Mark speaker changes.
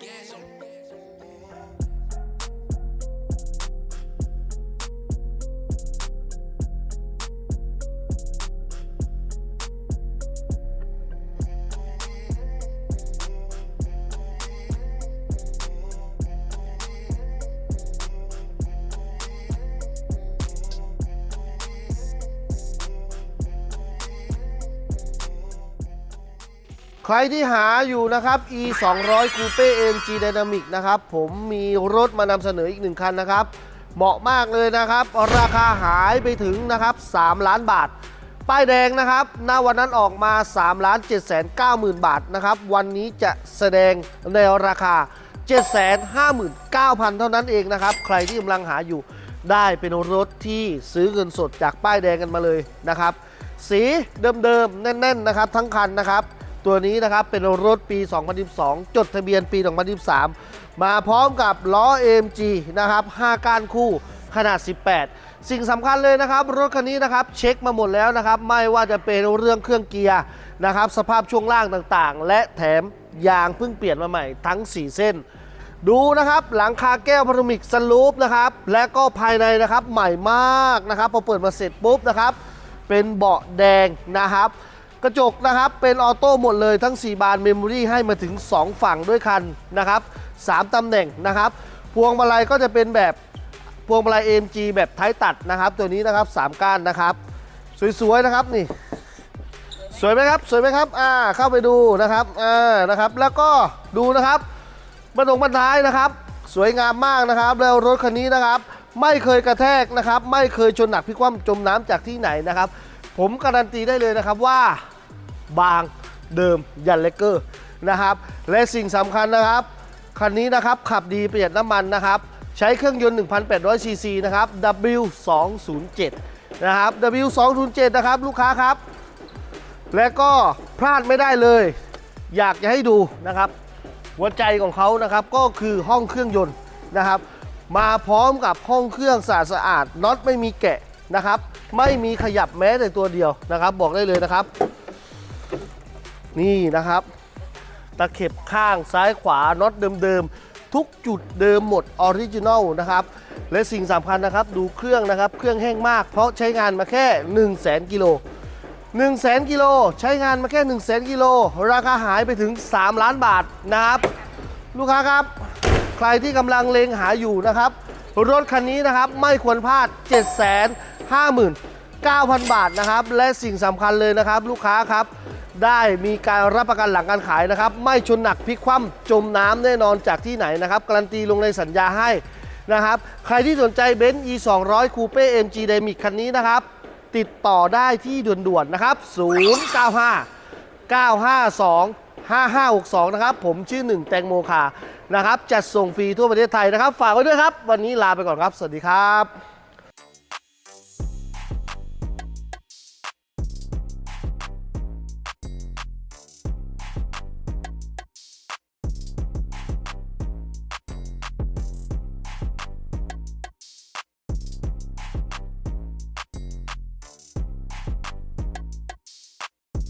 Speaker 1: gas on ใครที่หาอยู่นะครับ e 2 0 0 Coupe AMG Dynamic นะครับ ผมมีรถมานำเสนออีกหนึ่งคันนะครับ เหมาะมากเลยนะครับ ราคาหายไปถึงนะครับ 3 ล้านบาท ป้ายแดงนะครับณวันนั้นออกมา 3 ล้าน7 9 0 0 0 บาทนะครับ วันนี้จะแสดงในราคา 759,000 เท่านั้นเองนะครับ ใครที่กำลังหาอยู่ได้เป็นรถที่ซื้อเงินสดจากป้ายแดงกันมาเลยนะครับ สีเดิมๆ แน่น ๆ นะครับ ทั้งคันนะครับ ตัวนี้นะครับเป็นรถปี 2012 จดทะเบียนปี 2013 มาพร้อมกับล้อ AMG นะครับ 5 ก้านคู่ขนาด 18 สิ่งสำคัญเลยนะครับ รถคันนี้นะครับเช็คมาหมดแล้วนะครับ ไม่ว่าจะเป็นเรื่องเครื่องเกียร์นะครับ สภาพช่วงล่างต่างๆ และแถมยางเพิ่งเปลี่ยนมาใหม่ทั้ง 4 เส้น ดูนะครับ หลังคาแก้วพารามิกสลูปนะครับ และก็ภายในนะครับใหม่มากนะครับพอเปิดมาเสร็จปุ๊บนะครับ เป็นเบาะแดงนะครับ กระจกนะครับเป็นออโต้หมดเลยทั้ง 4 บานเมมโมรี่ให้มาถึง 2 ฝั่งด้วยคันนะครับ3ตำแหน่งนะครับ พวงมาลัยก็จะเป็นแบบพวงมาลัย AMG แบบท้ายตัดนะครับ ตัวนี้นะครับ 3 ก้านนะครับ สวยๆนะครับนี่สวยไหมครับสวยไหมครับอ่าเข้าไปดูนะครับอ่านะครับ แล้วก็ดูนะครับบรรทงบรรท้ายนะครับ สวยงามมากนะครับ แล้วรถคันนี้นะครับ ไม่เคยกระแทกนะครับ ไม่เคยชนหนักพิกคว่ำจมน้ำจากที่ไหนนะครับ ผมการันตีได้เลยนะครับว่า บางเดิมยันเลกเกอร์นะครับ และสิ่งสำคัญนะครับ คันนี้นะครับขับดีประหยัดน้ำมันนะครับ ใช้เครื่องยนต์ 1,800ซีซีนะครับ W207 นะครับ W207 นะครับลูกค้าครับ และก็พลาดไม่ได้เลย อยากจะให้ดูนะครับ หัวใจของเขานะครับก็คือห้องเครื่องยนต์นะครับ มาพร้อมกับห้องเครื่องสะอาดสะอาดน็อตไม่มีแกะนะครับ ไม่มีขยับแม้แต่ตัวเดียวนะครับ บอกได้เลยนะครับ นี่นะครับ ตะเข็บข้างซ้ายขวาน็อตเดิมๆ ทุกจุดเดิมหมดออริจินอลนะครับและสิ่งสำคัญนะครับดูเครื่องนะครับ เครื่องแห้งมาก เพราะใช้งานมาแค่ 1 0 0 0 0แกิโล1 0 0 0 0 0กิโลใช้งานมาแค่ 1 0 0 0 0 0กิโลราคาหายไปถึง 3 ล้านบาทนะครับ ลูกค้าครับ ใครที่กำลังเลงหาอยู่นะครับ รถคันนี้นะครับไม่ควรพลาด 759,000 บาทนะครับ และสิ่งสำคัญเลยนะครับ ลูกค้าครับ ได้มีการรับประกันหลังการขายนะครับ ไม่ชนหนักพลิกคว่ำจมน้ำแน่นอนจากที่ไหนนะครับ การันตีลงในสัญญาให้นะครับ ใครที่สนใจเบนซ์ e 2 0 0 Coupe MG Dynamic คันนี้นะครับ ติดต่อได้ที่ด่วนๆนะครับ 095 952 5562 นะครับ ผมชื่อหนึ่งแตงโมคานะครับ จัดส่งฟรีทั่วประเทศไทยนะครับ ฝากไว้ด้วยครับ วันนี้ลาไปก่อนครับ สวัสดีครับ